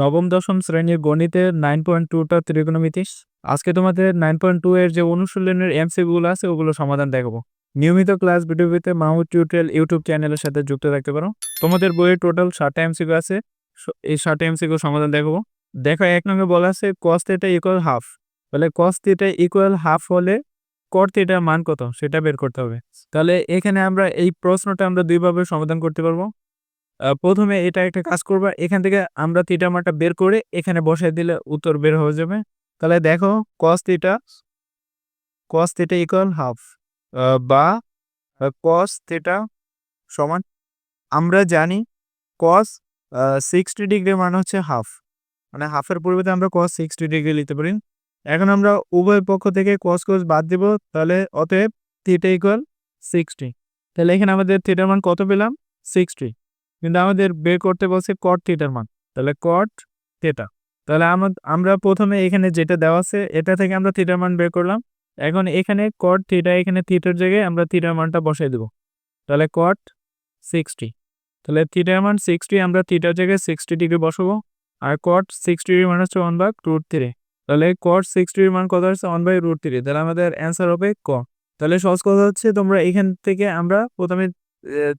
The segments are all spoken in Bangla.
নবম, দশম শ্রেণির গণিতের নাইন পয়েন্ট টুটা ত্রিকোণমিতিস আজকে তোমাদের নাইন পয়েন্ট টু এর যে অনুশীলনের এমসিগুলো আছে, ওগুলো সমাধান দেখাবো। নিয়মিত ক্লাস, ভিডিও পেতে মাহমুদ টিউটোরিয়াল ইউটিউব চ্যানেলের সাথে যুক্ত থাকতে পারো। তোমাদের বইয়ে টোটাল ষাটটা এমসিকিউ আছে এই ষাটটা এমসিকিউ সমাধান দেখাবো। দেখো, এক নম্বরে বলা আছে কস থিটা ইকুয়াল হাফ তাহলে কস থিটা ইকুয়াল হাফ হলে কর থিটার মান কত? সেটা বের করতে হবে। তাহলে এখানে আমরা এই প্রশ্নটা আমরা দুইভাবে সমাধান করতে পারব। প্রথমে এটা একটা কাজ করবা, এখান থেকে আমরা থিটা মানটা বের করে এখানে বসাই দিলে উত্তর বের হয়ে যাবে। তাহলে দেখো cos theta cos theta equal half বা কস থিটা সমান, আমরা জানি কস সিক্সটি ডিগ্রি মানে হচ্ছে হাফ মানে হাফের পরিবর্তে আমরা কস সিক্সটি ডিগ্রি নিতে পারি। এখন আমরা উভয় পক্ষ থেকে কস কস বাদ দিব, তাহলে অতএব থিটা ইকুয়াল সিক্সটি তাহলে এখানে আমাদের থিটার মান কত পেলাম? সিক্সটি কিন্তু আমাদের বের করতে বলছে কট থিটার মান। তাহলে কট থিটা তাহলে আমরা প্রথমে এখানে যেটা দেওয়া আছে, এটা থেকে আমরা থিটার মান বের করলাম। এখন এখানে কট থিটা এখানে থিটার জায়গায় আমরা থিটার মানটা বসাই দেব। তাহলে কট সিক্সটি তাহলে থিটার মান সিক্সটি আমরা থিটার জায়গায় সিক্সটি ডিগ্রি বসাবো। আর কট সিক্সটি মান হচ্ছে ওয়ান বাই রুট থ্রি তাহলে কট সিক্সটির মান কত হচ্ছে? ওয়ান বাই রুট থ্রি তাহলে আমাদের অ্যান্সার হবে ক। তাহলে সহজ কথা হচ্ছে, তোমরা এখান থেকে আমরা প্রথমে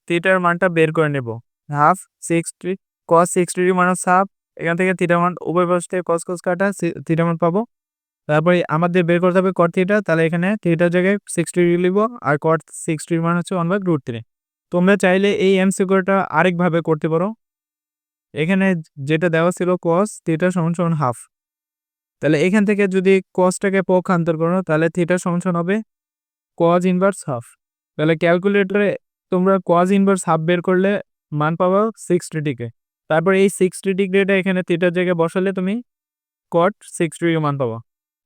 থিটার মানটা বের করে নেব। হাফ সিক্স সিক্সটি কস সিক্সটির মান হচ্ছে হাফ এখান থেকে থিটা মান উভয় পাশ থেকে কস কস কাটা থিটা মান পাবো। তারপরে আমাদের বের করতে হবে কট থিটা তাহলে এখানে থিটার জায়গায় সিক্স সিক্সটি লিখব আর কট সিক্সটির মান হচ্ছে ওয়ান বাই রুট থ্রি তোমরা চাইলে এই এমসিকিউটা আরেকভাবে করতে পারো। এখানে যেটা দেওয়া ছিল কস থিটা সমান সমান হাফ তাহলে এখান থেকে যদি কসটাকে পক্ষান্তর করো, তাহলে থিটা সমান সমান হবে কজ ইনভার্স হাফ তাহলে ক্যালকুলেটরে তোমরা কজ ইনভার্স হাফ বের করলে মান পাবো সিক্সটি ডিগ্রি তারপর এই সিক্সটি ডিগ্রিটা এখানে থিটার জায়গায় বসালে তুমি কট সিক্সটি ডিগ্রি মান পাবো।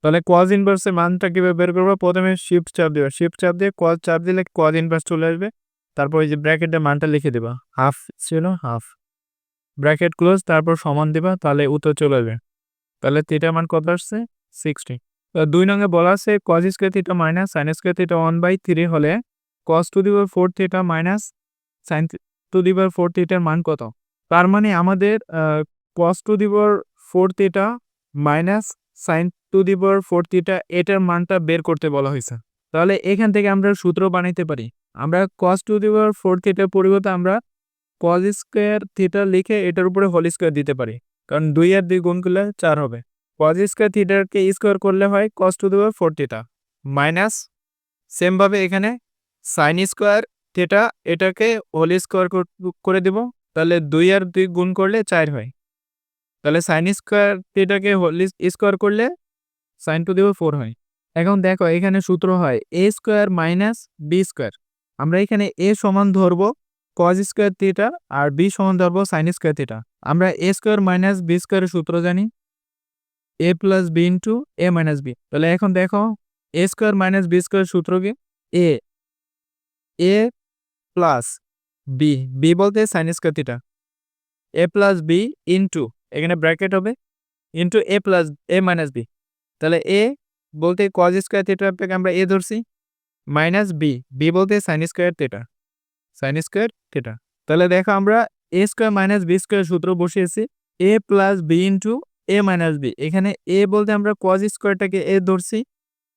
তাহলে কজ ইনভার্সের মানটা কীভাবে বের করব? প্রথমে শিফট চাপ দেবে। শিফট চাপ দিয়ে কজ চাপ দিলে কজ ইনভার্স চলে আসবে। তারপর এই যে ব্র্যাকেটের মানটা লিখে দেবা। হাফ ছিল হাফ ব্র্যাকেট ক্লোজ তারপর সমান দিবা, তাহলে উত্তর চলে আসবে। তাহলে থিটা মান কত আসছে? সিক্সটি দুই নঙ্গে বলা আছে cos square theta minus sine square theta one by three হলে cos to the power four theta minus sine to the power four থিটার মান কত? তার মানে আমাদের cos to the power four theta minus sine to the power four theta এটার মানটা বের করতে বলা হয়েছে। তাহলে এখান থেকে আমরা সূত্র বানাইতে পারি। আমরা কস টু দিবার ফোর থিটার পরিবর্তে আমরা কজ স্কোয়ার থিটা লিখে এটার উপরে হোল স্কোয়ার দিতে পারি। কারণ দুই আর দুই গুণ করলে চার হবে। কজ স্কোয়ার থিটারকে স্কোয়ার করলে হয় cos to the power four theta minus সেমভাবে এখানে সাইন স্কোয়ার থিটা এটাকে হোল স্কোয়ার করে দেব। তাহলে দুই আর দুই গুণ করলে চার হয়। তাহলে সাইন স্কোয়ার থিটাকে হোল স্কোয়ার করলে sine to the power four হয়। এখন দেখো এখানে সূত্র হয় A square minus B square. আমরা এখানে এ সমান ধরবো কজ স্কোয়ার থিটা আর বি সমান ধরবো সাইন স্কোয়ার থিটা আমরা এ স্কোয়ার মাইনাস বি স্কোয়ারের সূত্র জানি। A plus B into A minus B তাহলে এখন দেখো A square minus B square সূত্র কি? A A plus B B বলতে sine square theta A plus B into এখানে ব্র্যাকেট হবে into A plus A minus B তাহলে এ বলতে কজ স্কোয়ার থিটাটাকে আমরা এ ধরছি মাইনাস বি বি বলতে sine square theta sine square theta তাহলে দেখো আমরা A square minus B square সূত্র বসিয়েছি A plus B into A minus B এখানে এ বলতে আমরা কজ স্কোয়ারটাকে এ ধরছি,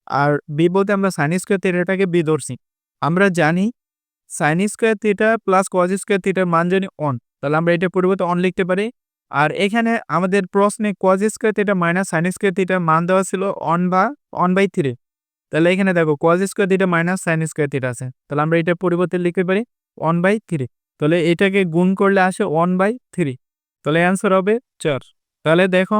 আর বি বলতে আমরা সাইন স্কোয়ার থিটাটাকে বি ধরছি। আমরা জানি sine square theta plus cos square থিটার মান জানি অন তাহলে আমরা এটা পরিবর্তে অন লিখতে পারি। আর এখানে আমাদের প্রশ্নে cos square theta minus sine square থিটার মান দেওয়া ছিল অন বা অন বাই থ্রি তাহলে এখানে দেখো cos square theta minus sine square theta আছে। তাহলে আমরা এটা পরিবর্তে লিখতে পারি ওয়ান বাই থ্রি তাহলে এটাকে গুণ করলে আসে ওয়ান বাই থ্রি তাহলে অ্যান্সার হবে চার। তাহলে দেখো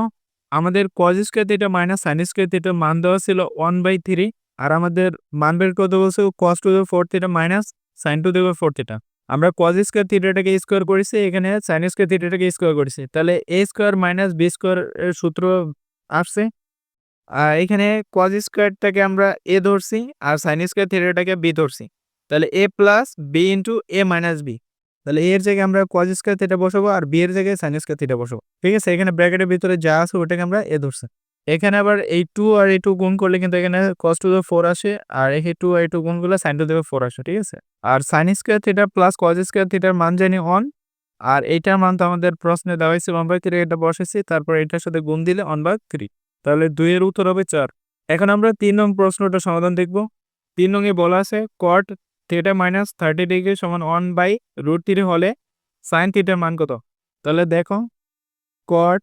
আমাদের cos square theta minus sine square theta মান দেওয়া ছিল ওয়ান বাই থ্রি আর আমাদের মান বের করতে বলছে cos to four theta minus sine to the power four theta আমরা কজ স্কোয়ার থিটাটাকে স্কোয়ার করেছি, এখানে সাইন স্কোয়ার থিটাটাকে স্কোয়ার করেছি। তাহলে A square minus B square সূত্র আসছে। আর এখানে কজ স্কোয়ারটাকে আমরা এ ধরছি, আর সাইন স্কোয়ার থিটাটাকে বি ধরছি। তাহলে A plus B into A minus B তাহলে এর জায়গায় আমরা কজ স্কোয়ার থিটা বসাবো, আর বি এর জায়গায় সাইন স্কোয়ার থিটা বসাবো। ঠিক আছে? এখানে ব্র্যাকেটের ভিতরে যা আছে, ওটাকে আমরা এ ধরছি। এখানে আবার এই টু আর এই টু গুণ করলে কিন্তু এখানে কস টু ফোর আসে, আর এই টু আর এই টু গুণ করলে সাইন টু দেবে ফোর আসে, ঠিক আছে? আর sine square theta plus cos square থিটার মান জানি অন আর এইটার মান তো আমাদের প্রশ্নে দেওয়া হয়েছে ওয়ান বাই থ্রি এটা বসেছি তারপর এটার সাথে গুণ দিলে ওয়ান বাই থ্রি তাহলে দুইয়ের উত্তর হবে চার। এখন আমরা তিন নং প্রশ্নটা সমাধান দেখব। তিন নংয়ে বলা আছে cot theta minus thirty degree সমান ওয়ান বাই রুট থ্রি হলে সাইন থিটার মান কত? তাহলে দেখো cot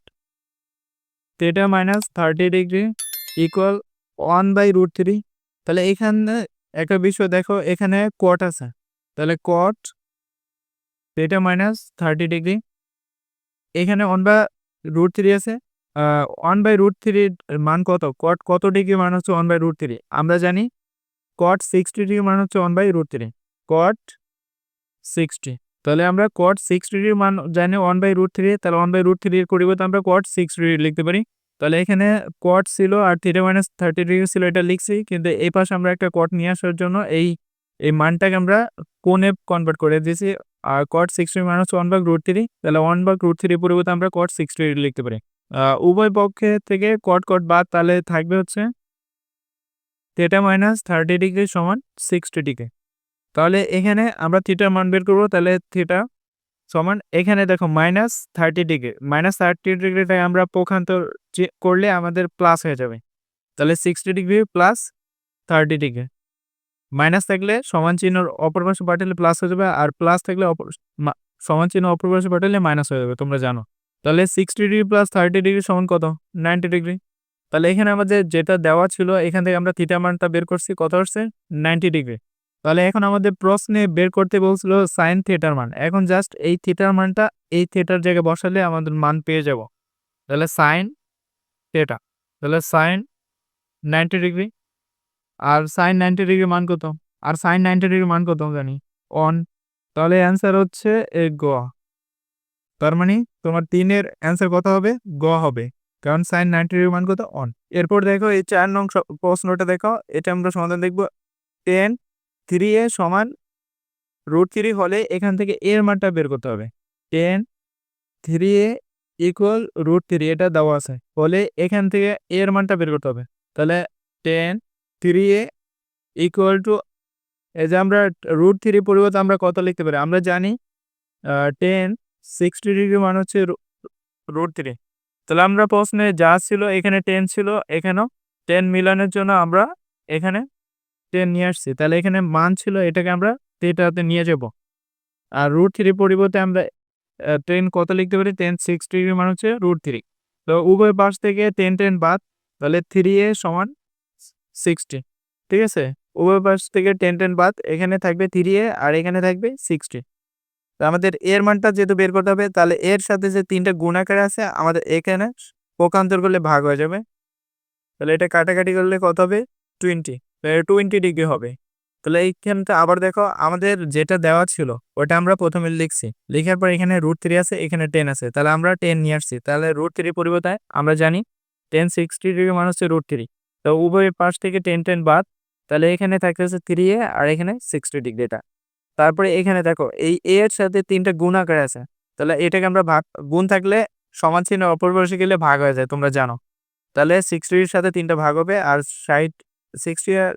theta minus thirty degree equal one by root three তাহলে এখানে একটা বিষয় দেখো, এখানে কট আছে। তাহলে cot theta minus thirty degree এখানে ওয়ান বাই রুট থ্রি আছে। ওয়ান বাই রুট থ্রির মান কত? কট কত ডিগ্রি মান হচ্ছে ওয়ান বাই রুট থ্রি আমরা জানি কট সিক্সটি ডিগ্রি মান হচ্ছে one by root three cot sixty তাহলে আমরা কট সিক্স ডিগ্রি মান জানি ওয়ান বাই রুট থ্রি তাহলে ওয়ান বাই রুট থ্রির পরিবর্তে আমরা কট সিক্স ডিগ্রি লিখতে পারি। তাহলে এখানে কট ছিল আর থ্রি মাইনাস থার্টি ডিগ্রি ছিল এটা লিখছি, কিন্তু এই পাশে আমরা একটা কট নিয়ে আসার জন্য এই এই মানটাকে আমরা কোণে কনভার্ট করে দিয়েছি। আর cot sixty minus one by root three তাহলে ওয়ান বাই রুট থ্রির পরিবর্তে আমরা কট সিক্সটি ডিগ্রি লিখতে পারি। উভয় পক্ষে থেকে কট কট বাদ তাহলে থাকবে হচ্ছে থিটা মাইনাস থার্টি ডিগ্রি সমান সিক্সটি ডিগ্রি তাহলে এখানে আমরা থিটার মান বের করব, তাহলে থিটা সমান এখানে দেখো minus thirty degree minus thirty ডিগ্রিটাকে আমরা পক্ষান্তর করলে আমাদের প্লাস হয়ে যাবে। তাহলে sixty degree plus thirty degree minus থাকলে সমান চিহ্ন অপর পাশে পাঠালে প্লাস হয়ে যাবে আর প্লাস থাকলে অপর সমান চিহ্ন অপর পাশে পাঠালে মাইনাস হয়ে যাবে, তোমরা জানো। তাহলে sixty degree plus thirty degree সমান কত? নাইনটি ডিগ্রি তাহলে এখানে আমাদের যেটা দেওয়া ছিল, এখান থেকে আমরা থিটা মানটা বের করছি, কত আসছে? নাইনটি ডিগ্রি তাহলে এখন আমাদের প্রশ্নে বের করতে বলছিল সাইন থিয়েটার মান। এখন জাস্ট এই থিয়েটার মানটা এই থিয়েটার জায়গায় বসালে আমাদের মান পেয়ে যাব। তাহলে সাইন থিটা তাহলে সাইন নাইনটি ডিগ্রি আর সাইন নাইনটি ডিগ্রি মান কত? আর সাইন নাইনটি ডিগ্রি মান কত জানি? অন তাহলে অ্যান্সার হচ্ছে এ গ। তার মানে তোমার তিনের অ্যান্সার কত হবে? গ হবে। কারণ সাইন নাইনটি ডিগ্রি মান কত? অন এরপর দেখো এই চার নং প্রশ্নটা দেখো, এটা আমরা সমাধান দেখব। টেন থ্রি এ সমান রুট থ্রি হলে এখান থেকে এর মানটা বের করতে হবে। Tan three A equal root three এটা দেওয়া আছে। ফলে এখান থেকে এর মানটা বের করতে হবে। তাহলে tan three A equal to এই যে আমরা রুট থ্রি পরিবর্তে আমরা কত লিখতে পারি? আমরা জানি টেন সিক্সটি ডিগ্রি মান হচ্ছে রুট থ্রি তাহলে আমরা প্রশ্নে যা ছিল, এখানে টেন ছিল, এখানেও টেন মিলানোর জন্য আমরা এখানে টেন নিয়ে আসছি তাহলে এখানে মান ছিল এটাকে আমরা এটাতে নিয়ে যাব। আর রুট থ্রি পরিবর্তে আমরা টেন কত লিখতে পারি? টেন সিক্স ডিগ্রি মান হচ্ছে রুট থ্রি। তো উভয় পাশ থেকে টেন টেন বাদ, তাহলে থ্রি এ সমান সিক্সটি, ঠিক আছে? উভয় পাশ থেকে টেন টেন বাদ, এখানে থাকবে থ্রি এ আর এখানে থাকবে সিক্সটি। তো আমাদের এর মানটা যেহেতু বের করতে হবে, তাহলে এর সাথে যে তিনটা গুণাকার আছে, আমাদের এখানে পক্ষান্তর করলে ভাগ হয়ে যাবে। তাহলে এটা কাটাকাটি করলে কত হবে? টোয়েন্টি। টোয়েন্টি ডিগ্রি হবে। তাহলে এইখানটা আবার দেখো, আমাদের যেটা দেওয়া ছিল, ওটা আমরা প্রথমে লিখছি। লেখার পর এখানে রুট থ্রি আছে, এখানে টেন আছে। তাহলে আমরা টেন নিয়ে আসছি। তাহলে রুট থ্রি পরিবর্তে আমরা জানি টেন সিক্সটি ডিগ্রি মানে হচ্ছে রুট থ্রি তো উভয় পাশ থেকে টেন টেন বাদ, তাহলে এখানে থাকতেছে থ্রি এ আর এখানে সিক্সটি ডিগ্রিটা তারপরে এখানে দেখো, এই এ এর সাথে তিনটা গুণ আকারে আছে। তাহলে এটাকে আমরা ভাগ, গুণ থাকলে সমান চিহ্ন অপর গেলে ভাগ হয়ে যায়, তোমরা জানো। তাহলে সিক্সটির সাথে তিনটা ভাগ হবে আর ষাট সিক্সটি আর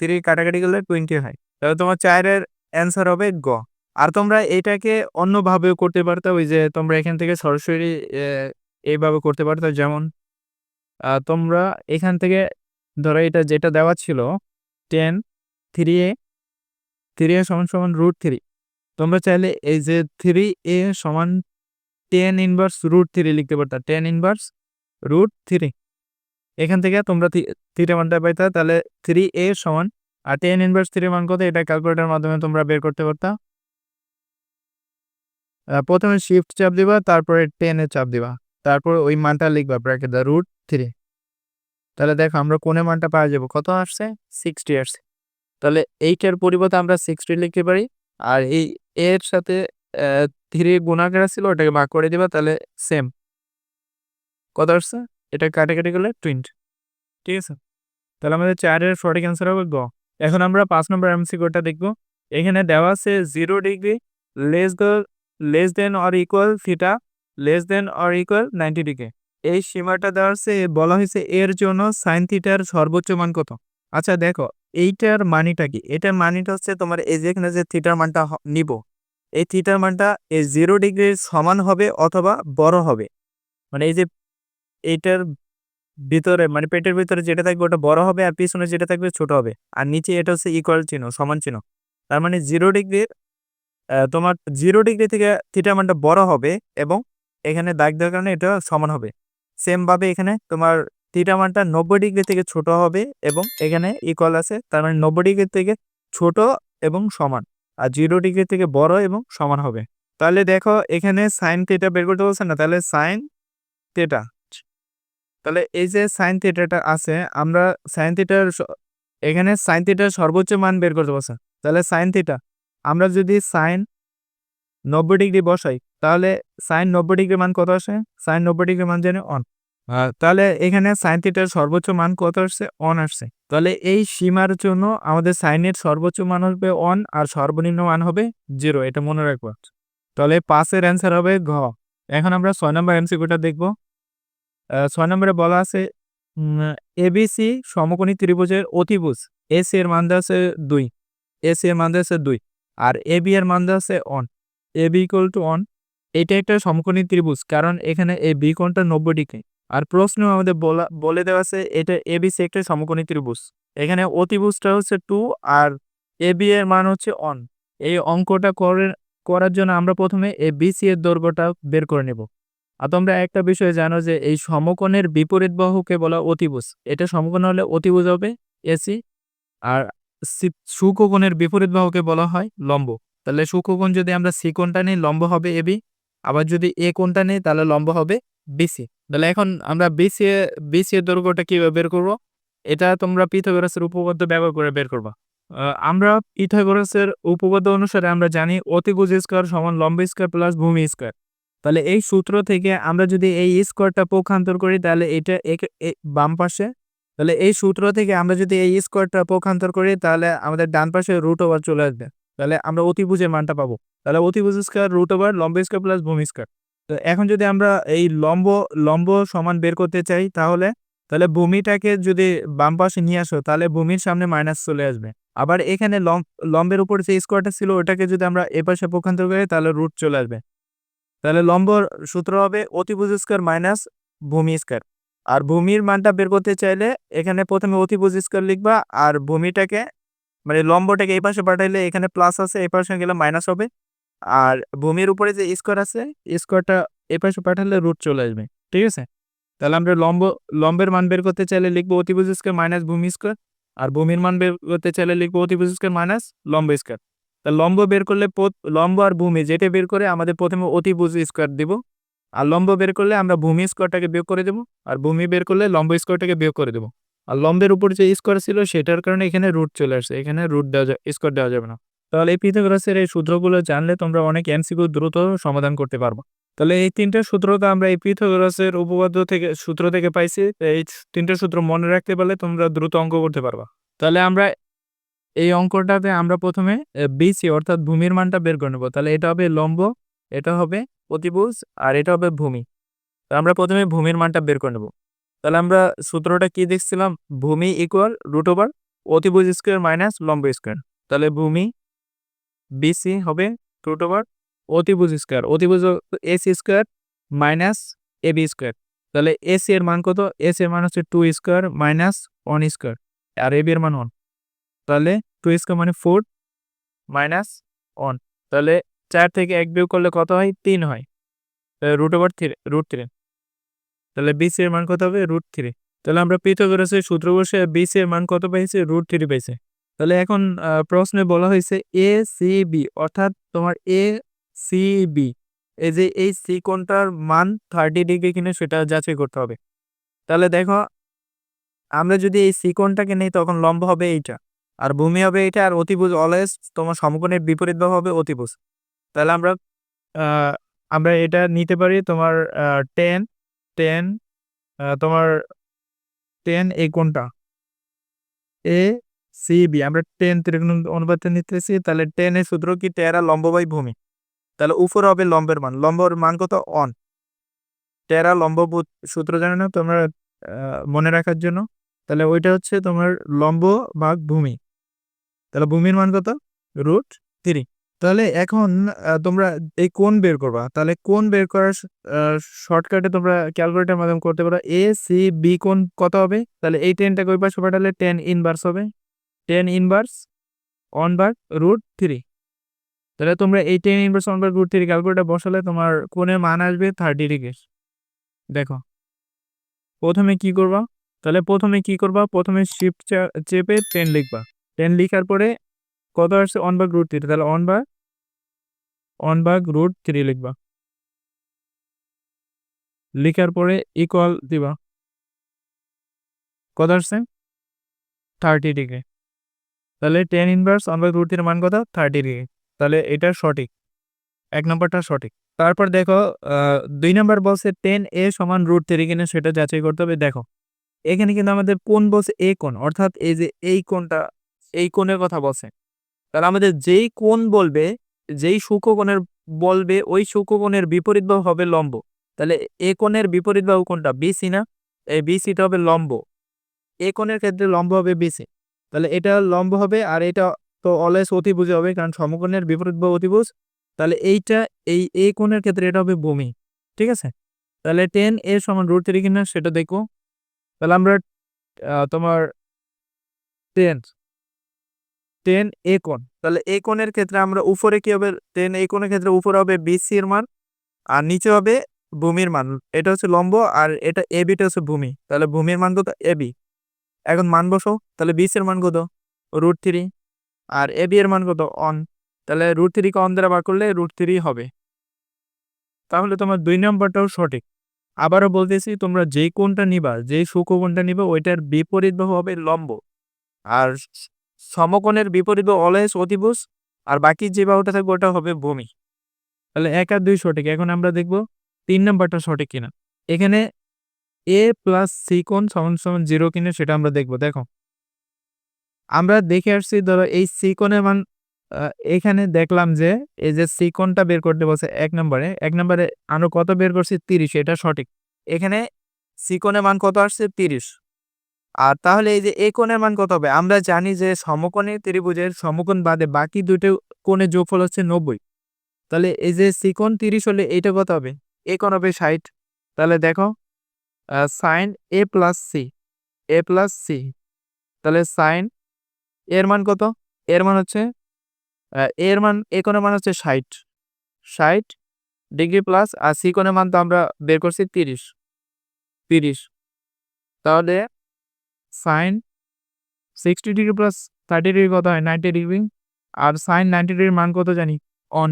থ্রি কাটাকাটি করলে টোয়েন্টি হয়। তাহলে তোমার চারের অ্যান্সার হবে গ। আর তোমরা এটাকে অন্যভাবেও করতে পারতো, ওই যে তোমরা এখান থেকে সরাসরি এইভাবে করতে পারতো। যেমন তোমরা এখান থেকে ধরো এটা যেটা দেওয়া ছিল tan three A three A সমান সমান রুট থ্রি তোমরা চাইলে এই যে থ্রি এ সমান টেন ইনভার্স রুট থ্রি লিখতে পারতা। টেন ইনভার্স রুট থ্রি এখান থেকে তোমরা থ্রি মানটা পাইতা তাহলে থ্রি এ সমান, আর টেন ইনভার্স থ্রি মান কত? এটা ক্যালকুলেটার মাধ্যমে তোমরা বের করতে পারতা। প্রথমে শিফট চাপ দিবা, তারপরে টেনে চাপ দিবা। তারপর ওই মানটা লিখবা ব্র্যাকেট দা রুট থ্রি তাহলে দেখো, আমরা কোনে মানটা পাওয়া যাব। কত আসছে? সিক্সটি আসছে। তাহলে এইটার পরিবর্তে আমরা সিক্সটি লিখতে পারি। আর এই এর সাথে থ্রি গুণাকার ছিল, ওটাকে ভাগ করে দিবা, তাহলে সেম কত আসছে? এটা কাটাকাটি গেলে টোয়েন্টি ঠিক আছে? তাহলে আমাদের চারের সঠিক অ্যান্সার হবে গ। এখন আমরা পাঁচ নম্বর এমসি এমসিকিউটা দেখব। এখানে দেওয়া আছে zero degree less less than or equal theta less than or equal ninety degree এই সীমাটা দেওয়া আছে, বলা হয়েছে এর জন্য সাইন থিটার সর্বোচ্চ মান কত। আচ্ছা দেখো, এইটার মানিটা কি? এটার মানিটা হচ্ছে তোমার এই যে এখানে যে থিটার মানটা নিব। এই থিটার মানটা এই জিরো ডিগ্রির সমান হবে অথবা বড় হবে। মানে এই যে এইটার ভিতরে মানে পেটের ভিতরে যেটা থাকবে ওটা বড় হবে আর পিছনে যেটা থাকবে ছোট হবে। আর নিচে এটা হচ্ছে ইকুয়াল চিহ্ন, সমান চিহ্ন। তার মানে জিরো ডিগ্রির তোমার জিরো ডিগ্রি থেকে থিটার মানটা বড় হবে এবং এখানে দাগ দেওয়ার কারণে এটা সমান হবে। সেম ভাবে এখানে তোমার থিটা মানটা নব্বই ডিগ্রি থেকে ছোট হবে এবং এখানে ইকুয়াল আছে, তার মানে নব্বই ডিগ্রি থেকে ছোট এবং সমান। আর জিরো ডিগ্রি থেকে বড় এবং সমান হবে। তাহলে দেখো এখানে সাইন থিটা বের করতে বলছে না, তাহলে সাইন থিটা তাহলে এই যে সাইন থিটাটা আছে, আমরা সাইন থিটার স- এখানে সাইন থিটার সর্বোচ্চ মান বের করতে বলছে। তাহলে সাইন থিটা আমরা যদি সাইন নব্বই ডিগ্রি বসাই, তাহলে সাইন নব্বই ডিগ্রি মান কত আসে? সাইন নব্বই ডিগ্রি মান জানি অন তাহলে এখানে সাইন থিটার সর্বোচ্চ মান কত আসছে? অন আসছে। তাহলে এই সীমার জন্য আমাদের সাইনের সর্বোচ্চ মান হবে অন আর সর্বনিম্ন মান হবে জিরো এটা মনে রাখব। তাহলে পাঁচের অ্যান্সার হবে ঘ। এখন আমরা ছয় নম্বর এমসিকিউটা দেখব। ছয় নম্বরে বলা আছে এবিসি সমকোণী ত্রিভুজের অতিভুজ এসি এর মান দেওয়া আছে দুই এসি এর মান দেওয়া আছে দুই, আর এবি এর মান দেওয়া আছে on AB equal to on এটা একটা সমকোণী ত্রিভুজ, কারণ এখানে এই বি কোণটা নব্বই ডিগ্রি, আর প্রশ্ন আমাদের বলা, বলে দেওয়া আছে, এটা এবিসি একটা সমকোণী ত্রিভুজ, এখানে অতিভুজটা হচ্ছে টু আর এবি এর মান হচ্ছে অন এই অঙ্কটা করে করার জন্য আমরা প্রথমে এ বিসি এর দৈর্ঘ্যটা বের করে নেব। আর তোমরা একটা বিষয় জানো যে এই সমকোণের বিপরীত বাহুকে বলা অতিভুজ। এটা সমকোণ হলে অতিভুজ হবে এসি আর সুকোণের বিপরীত বাহুকে বলা হয় লম্ব। তাহলে সুকোণ যদি আমরা সি কোণটা নিই, লম্ব হবে এবি আবার যদি এ কোণটা নিই, তাহলে লম্ব হবে বিসি তাহলে এখন আমরা বিসি বিসি এর দৈর্ঘ্যটা কীভাবে বের করব? এটা তোমরা পিথাগোরাসের উপপাদ্য ব্যবহার করে বের করবা। আমরা পিথাগোরাসের উপপাদ্য অনুসারে আমরা জানি অতিভুজ স্কোয়ার সমান লম্ব স্কোয়ার প্লাস ভূমি স্কোয়ার। তাহলে এই সূত্র থেকে আমরা যদি এই স্কোয়ারটা পক্ষান্তর করি, তাহলে এটা বাম পাশে। তাহলে এই সূত্র থেকে আমরা যদি এই স্কোয়ারটা পক্ষান্তর করি, তাহলে আমাদের ডান পাশে রুট ওভার চলে আসবে। তাহলে আমরা অতিভুজের মানটা পাবো। তাহলে অতিভুজ স্কোয়ার রুট ওভার লম্ব স্কোয়ার প্লাস ভূমি স্কোয়ার তো এখন যদি আমরা এই লম্ব লম্ব সমান বের করতে চাই, তাহলে তাহলে ভূমিটাকে যদি বাম পাশে নিয়ে আসো, তাহলে ভূমির সামনে মাইনাস চলে আসবে। আবার এখানে লম্ব, লম্বের উপর যে স্কোয়ারটা ছিল, ওটাকে যদি আমরা এ পাশে পক্ষান্তর করি, তাহলে রুট চলে আসবে। তাহলে লম্বর সূত্র হবে অতিভুজ স্কোয়ার মাইনাস ভূমি স্কোয়ার। আর ভূমির মানটা বের করতে চাইলে এখানে প্রথমে অতিভুজ স্কোয়ার লিখবা, আর ভূমিটাকে মানে লম্বটাকে এই পাশে পাঠাইলে এখানে প্লাস আছে, এই পাশে গেলে মাইনাস হবে। আর ভূমির উপরে যে স্কোয়ার আছে, স্কোয়ারটা এই পাশে পাঠালে রুট চলে আসবে, ঠিক আছে? তাহলে আমরা লম্ব, লম্বের মান বের করতে চাইলে লিখব অতিভুজ স্কোয়ার মাইনাস ভূমি স্কোয়ার, আর ভূমির মান বের করতে চাইলে লিখব অতিভুজ স্কোয়ার মাইনাস লম্ব স্কোয়ার। লম্ব বের করলে লম্ব আর ভূমি যেটা বের করে আমাদের প্রথমে অতিভুজ স্কোয়ার দিব। আর লম্ব বের করলে আমরা ভূমি স্কোয়ারটাকে বিয়োগ করে দেবো। আর ভূমি বের করলে লম্ব স্কোয়ারটাকে বিয়োগ করে দেবো। আর লম্বের উপর যে স্কোয়ার ছিল সেটার কারণে এখানে রুট চলে আসছে। এখানে রুট দেওয়া স্কোয়ার দেওয়া যাবে না। তাহলে এই পিথাগোরাসের এই সূত্রগুলো জানলে তোমরা অনেক এমসিকিউ দ্রুত সমাধান করতে পারবে। তাহলে এই তিনটে সূত্র তো আমরা এই পিথাগোরাসের উপপাদ্য থেকে, সূত্র থেকে পাইছি। এই তিনটে সূত্র মনে রাখতে পারলে তোমরা দ্রুত অঙ্ক করতে পারবা। তাহলে আমরা এই অঙ্কটাতে আমরা প্রথমে বিসি অর্থাৎ ভূমির মানটা বের করে নেব। তাহলে এটা হবে লম্ব, এটা হবে অতিভুজ আর এটা হবে ভূমি। তো আমরা প্রথমে ভূমির মানটা বের করে নেব। তাহলে আমরা সূত্রটা কি দেখছিলাম? ভূমি ইকুয়াল রুট ওভার অতিভুজ স্কোয়ার মাইনাস লম্ব স্কোয়ার তাহলে ভূমি বিসি হবে রুট ওভার অতিভুজ স্কোয়ার অতিভুজ AC square minus AB square তাহলে এসি এর মান কত? এসি এর মান হচ্ছে two square minus one square আর এবি এর মান ওয়ান তাহলে টু স্কোয়ার মানে ফোর মাইনাস ওয়ান। তাহলে চার থেকে এক বিয়োগ করলে কত হয়? তিন হয়। Root over three root three তাহলে বিসি এর মান কত হবে? রুট থ্রি তাহলে আমরা পিথাগোরাসের সূত্র বসে বিসি এর মান কত পাইছে? রুট থ্রি পাইছে। তাহলে এখন প্রশ্নে বলা হয়েছে এ সি বি অর্থাৎ তোমার এ সি বি এই যে এই সি কোণটার মান থার্টি ডিগ্রি কিনা সেটা যাচাই করতে হবে। তাহলে দেখো, আমরা যদি এই সি কোণটাকে নেই তখন লম্ব হবে এইটা। আর ভূমি হবে এটা আর অতিভুজ অলওয়েজ তোমার সমকোণের বিপরীত বাহু হবে অতিভুজ। তাহলে আমরা আমরা এটা নিতে পারি তোমার টেন টেন তোমার টেন এই কোনটা এ সি বি আমরা টেন ত্রিগুণ অনুপাতে নিতেছি, তাহলে টেন এর সূত্র কি? টেরা লম্ব বাই ভূমি। তাহলে উপর হবে লম্বের মান, লম্বর মান কত? অন টেরা লম্ব সূত্র জানো না তোমরা মনে রাখার জন্য? তাহলে ওইটা হচ্ছে তোমার লম্ব ভাগ ভূমি। তাহলে ভূমির মান কত? Root three. তাহলে এখন তোমরা এই কোন বের করবা। তাহলে কোন বের করার শর্টকাটে তোমরা ক্যালকুলেটার মাধ্যমে করতে পারো। এ সি বি কোন কত হবে? তাহলে এই টেনটাকে ওই পাশে পাঠালে টেন ইনভার্স হবে। Tan inverse one by root three তাহলে তোমরা এই tan inverse one by root three calculator বসালে তোমার কোণের মান আসবে থার্টি ডিগ্রি দেখো। প্রথমে কি করবা? তাহলে প্রথমে কি করবা? প্রথমে শিফট চেপে টেন লিখবা। টেন লিখার পরে কত আসছে? ওয়ান বাগ রুট থ্রি তাহলে one by one by root three লিখবা। লিখার পরে ইকুয়াল দিবা। কত আসছে? থার্টি ডিগ্রি তাহলে tan inverse one by root থ্রির মান কত? থার্টি ডিগ্রি তাহলে এটা সঠিক। এক নম্বরটা সঠিক। তারপর দেখো দুই নম্বর বলছে টেন এ সমান রুট থ্রি কিনা সেটা যাচাই করতে হবে। দেখো, এখানে কিন্তু আমাদের কোন বলছে এ কোন অর্থাৎ এই যে এই কোণটা এই কোণের কথা বলছে। তাহলে আমাদের যেই কোণ বলবে, যেই সূক্ষ্মকোণের বলবে, ওই সূক্ষ্মকোণের বিপরীত বাহু হবে লম্ব। তাহলে এ কোণের বিপরীত বাহু কোনটা বিসি না? এই বিসিটা হবে লম্ব। এ কোণের ক্ষেত্রে লম্ব হবে বিসি তাহলে এটা লম্ব হবে আর এটা তো অলওয়েজ অতিভুজ হবে, কারণ সমকোণের বিপরীত বাহু অতিভুজ। তাহলে এইটা, এই এ কোণের ক্ষেত্রে এটা হবে ভূমি। ঠিক আছে? তাহলে টেন এ সমান রুট থ্রি কিনা সেটা দেখো। তাহলে আমরা তোমার টেন টেন এ কোণ তাহলে এ কোণের ক্ষেত্রে আমরা উপরে কি হবে? টেন এ কোণের ক্ষেত্রে উপরে হবে বিসি এর মান, আর নিচে হবে ভূমির মান। এটা হচ্ছে লম্ব, আর এটা এ বিটা হচ্ছে ভূমি। তাহলে ভূমির মান কত? এ বি এখন মান বসো তাহলে বিস এর মান কত? রুট থ্রি আর এ বি এর মান কত? অন তাহলে রুট থ্রিকে অন দ্বারা বার করলে রুট থ্রি হবে। তাহলে তোমার দুই নম্বরটাও সঠিক। আবারও বলতেছি, তোমরা যেই কোণটা নিবা, যেই সূক্ষ্মকোণটা নিবা, ওইটার বিপরীত হবে লম্ব। আর সমকোণের বিপরীত অলওয়েজ অতিভুজ, আর বাকি যে বাহুটা থাকবে ওটা হবে ভূমি। তাহলে এক আর দুই সঠিক, এখন আমরা দেখব তিন নম্বরটা সঠিক কিনা। এখানে এ প্লাস সি কোণ সমান সমান জিরো কিনা সেটা আমরা দেখব, দেখো। আমরা দেখে আসছি, ধরো এই সি কোণের মান এখানে দেখলাম যে এই যে সি কোণটা বের করতে বলছে এক নম্বরে এক নম্বরে আমরা কত বের করছি? তিরিশ, এটা সঠিক। এখানে সি কোণের মান কত আসছে? তিরিশ। আর তাহলে এই যে এ কোণের মান কত হবে? আমরা জানি যে সমকোণে ত্রিভুজের সমকোণ বাদে বাকি দুটো কোণের যোগফল হচ্ছে নব্বই। তাহলে এই যে সিকোণ তিরিশ হলে এইটা কত হবে? এ কোণ হবে ষাট। তাহলে দেখো sine A plus C A plus C তাহলে সাইন এর মান কত? এর মান হচ্ছে এর মান, এ কোণের মান হচ্ছে ষাট। ষাট ডিগ্রি প্লাস, আর সি কোণের মান তো আমরা বের করছি তিরিশ। তিরিশ। তাহলে sine sixty degree plus thirty degree কত হয়? Ninety degree. আর সাইন নাইনটি ডিগ্রির মান কত জানি? অন।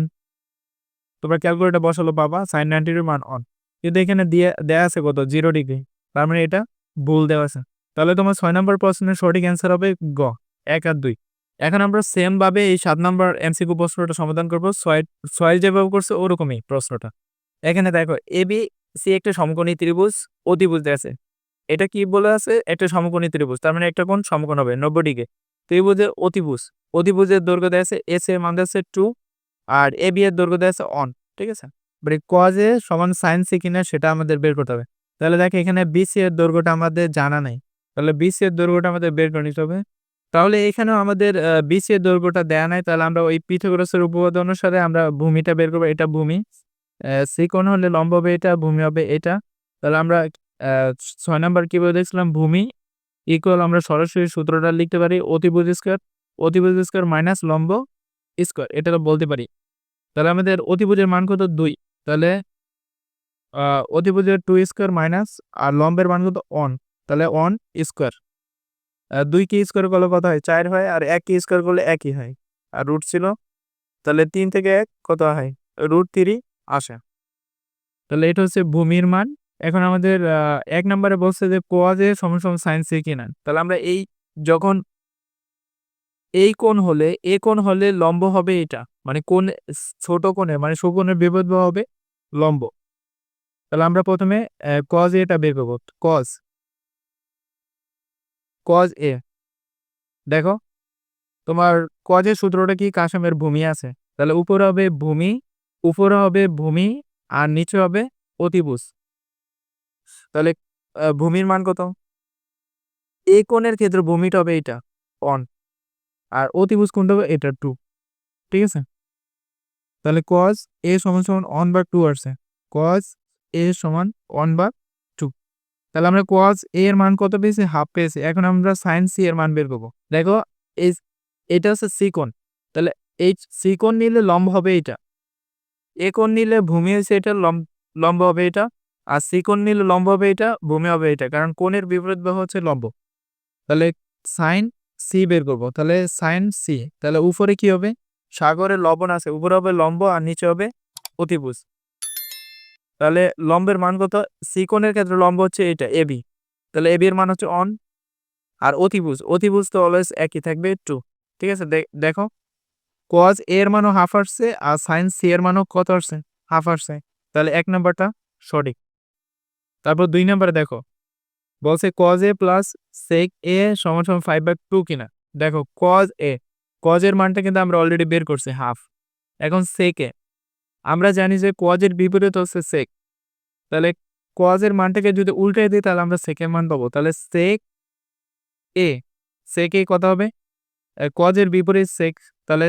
তোমরা ক্যালকুলেটার বসালো পাবা সাইন নাইনটি ডিগ্রির মান অন। কিন্তু এখানে দিয়ে দেওয়া আছে কত? Zero degree. তার মানে এটা ভুল দেওয়া আছে। তাহলে তোমার ছয় নম্বর প্রশ্নের সঠিক অ্যান্সার হবে গ, এক আর দুই। এখন আমরা সেমভাবে এই সাত নম্বর এমসিকিউ প্রশ্নটা সমাধান করব। ছয় ছয় যেভাবে করছে ওরকমই প্রশ্নটা। এখানে দেখো এ বি সি একটা সমকোণী ত্রিভুজ, অতিভুজ দেওয়া আছে। এটা কি বলে আছে? একটা সমকোণী ত্রিভুজ, তার মানে একটা কোণ সমকোণ হবে, নব্বই ডিগ্রি। ত্রিভুজের অতিভুজ, অতিভুজের দৈর্ঘ্য দেওয়া আছে এস এর মান দেওয়া আছে টু আর এ বি এর দৈর্ঘ্য দেওয়া আছে অন ঠিক আছে? মানে কজে সমান সাইন সি কিনা সেটা আমাদের বের করতে হবে। তাহলে দেখো এখানে বিসি এর দৈর্ঘ্যটা আমাদের জানা নেই। তাহলে বিসি এর দৈর্ঘ্যটা আমাদের বের করে নিতে হবে। তাহলে এখানেও আমাদের বিসি এর দৈর্ঘ্যটা দেয়া নাই, তাহলে আমরা ওই পিথাগোরাসের উপপাদ অনুসারে আমরা ভূমিটা বের করব, এটা ভূমি। সি কোণ হলে লম্ব হবে এটা, ভূমি হবে এটা। তাহলে আমরা ছয় নাম্বার কীভাবে দেখছিলাম? ভূমি ইকুয়াল আমরা সরাসরি সূত্রটা লিখতে পারি অতিভুজ স্কোয়ার অতিভুজ স্কোয়ার মাইনাস লম্ব স্কোয়ার এটা তো বলতে পারি। তাহলে আমাদের অতিভুজের মান কত? দুই। তাহলে অতিভুজের টু স্কোয়ার মাইনাস আর লম্বের মান কত? অন তাহলে অন স্কোয়ার দুই কি স্কোয়ার করলে কত হয়? চার হয় আর এক কি স্কোয়ার করলে একই হয়। আর রুট ছিল, তাহলে তিন থেকে এক কত হয়? রুট থ্রি আসে। তাহলে এটা হচ্ছে ভূমির মান। এখন আমাদের এক নম্বরে বলছে যে কোয়াজে সমান সমান সাইন সি কিনা তাহলে আমরা এই যখন, এই কোণ হলে, এ কোণ হলে লম্ব হবে এটা। মানে কোন ছোট কোণে মানে সুকোণের বিপদ হবে লম্ব। তাহলে আমরা প্রথমে কজ এটা বের করব। Cos cos A. দেখো, তোমার কজের সূত্রটা কি? কাশমের ভূমি আছে। তাহলে উপরে হবে ভূমি, উপরে হবে ভূমি, আর নিচে হবে অতিভুজ। তাহলে ভূমির মান কত? এ কোণের ক্ষেত্রে ভূমিটা হবে এটা অন। আর অতিভুজ কোণটা হবে এটা টু ঠিক আছে? তাহলে কজ এ সমান সমান ওয়ান বা টু আসছে। কজ এ সমান ওয়ান বা টু তাহলে আমরা কজ এ এর মান কত পেয়েছি? হাফ পেয়েছি। এখন আমরা সাইন সি এর মান বের করব। দেখো, এই, এটা হচ্ছে সি কোণ। তাহলে এই সি কোণ নিলে লম্ব হবে এটা এ কোণ নিলে ভূমি হয়েছে এটা লম্ব লম্ব হবে এটা। আর সি কোণ নিলে লম্ব হবে এটা, ভূমি হবে এটা, কারণ কোণের বিপরীত বাহু হচ্ছে লম্ব। তাহলে সাইন সি বের করব, তাহলে সাইন সি তাহলে উপরে কি হবে? সাগরের লবণ আছে, উপরে হবে লম্ব আর নিচে হবে অতিভুজ। তাহলে লম্বের মান কত? সি কোণের ক্ষেত্রে লম্ব হচ্ছে এটা এবি তাহলে এবি এর মান হচ্ছে অন আর অতিভুজ অতিভুজ তো অলওয়েজ একই থাকবে টু ঠিক আছে দেখো কজ এর মানও হাফ আসছে আর সাইন সি এর মানও কত আসছে? হাফ আসছে। তাহলে এক নাম্বারটা সঠিক। তারপর দুই নাম্বারে দেখো, বলছে কজ এ প্লাস সেক এ সমান সমান ফাইভ বাই টু কিনা। দেখো কজ এ কজের মানটা কিন্তু আমরা অলরেডি বের করছি হাফ এখন সেক এ আমরা জানি যে কজের বিপরীত হচ্ছে সেক তাহলে কজের মানটাকে যদি উল্টে দিই, তাহলে আমরা সেকের মান পাবো। তাহলে সেক এ সেক এ কত হবে? কজের বিপরীত সেক তাহলে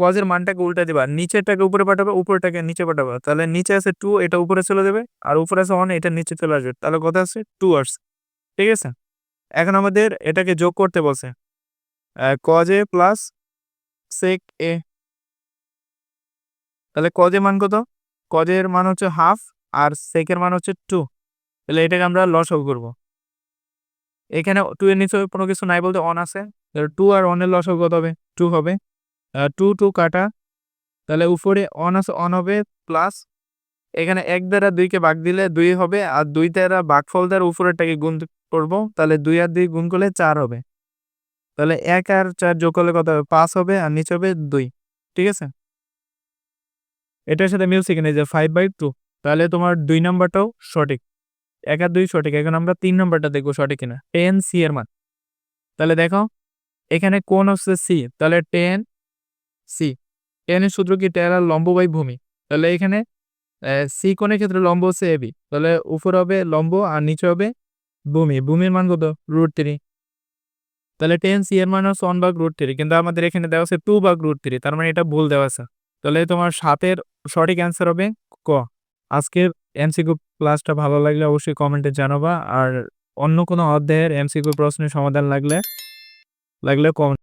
কজের মানটাকে উল্টে দিবা। নিচেরটাকে উপরে পাঠাবে, উপরটাকে নিচে পাঠাবে। তাহলে নিচে আছে টু এটা উপরে চলে যাবে, আর উপরে আছে ওয়ান এটা নিচে চলে আসবে। তাহলে কথা আছে টু আর্স ঠিক আছে? এখন আমাদের এটাকে যোগ করতে বলছে। কজ প্লাস সেক এ তাহলে কজের মান কত? কজের মান হচ্ছে হাফ আর সেকের মান হচ্ছে টু তাহলে এটাকে আমরা লসও করব। এখানে টু এর নিচে কোনো কিছু নাই বলতে অন আছে। টু আর অনের লসও কত হবে? টু হবে। টু টু কাটা। তাহলে উপরে অন আছে অন হবে প্লাস এখানে এক দ্বারা দুইকে ভাগ দিলে দুই হবে, আর দুই দ্বারা ভাগফল দ্বারা উপরেরটাকে গুণ করব, তাহলে দুই আর দুই গুণ করলে চার হবে। তাহলে এক আর চার যোগ করলে কত হবে? পাঁচ হবে, আর নিচে হবে দুই, ঠিক আছে? এটার সাথে মিউজিক নেই যে ফাইভ বাই টু তাহলে তোমার দুই নম্বরটাও সঠিক। এক আর দুই সঠিক, এখন আমরা তিন নাম্বারটা দেখব সঠিক কিনা। টেন সি এর মান। তাহলে দেখো, এখানে কোন হচ্ছে সি তাহলে টেন সি। টেনের সূত্র কি টেন আর লম্ব বাই ভূমি? তাহলে এখানে সি কোণের ক্ষেত্রে লম্ব হচ্ছে এবি তাহলে উপর হবে লম্ব আর নিচে হবে ভূমি। ভূমির মান কত? রুট থ্রি তাহলে টেন সি এর মান হচ্ছে ওয়ান বাগ রুট থ্রি কিন্তু আমাদের এখানে দেওয়া আছে টু বাগ রুট থ্রি তার মানে এটা ভুল দেওয়া আছে। তাহলে তোমার সাতের সঠিক অ্যান্সার হবে ক। আজকের এমসিকিউ ক্লাসটা ভালো লাগলে অবশ্যই কমেন্টে জানাবা, আর অন্য কোনো অধ্যায়ের এমসিকিউ প্রশ্নের সমাধান লাগলে লাগলে কমেন্ট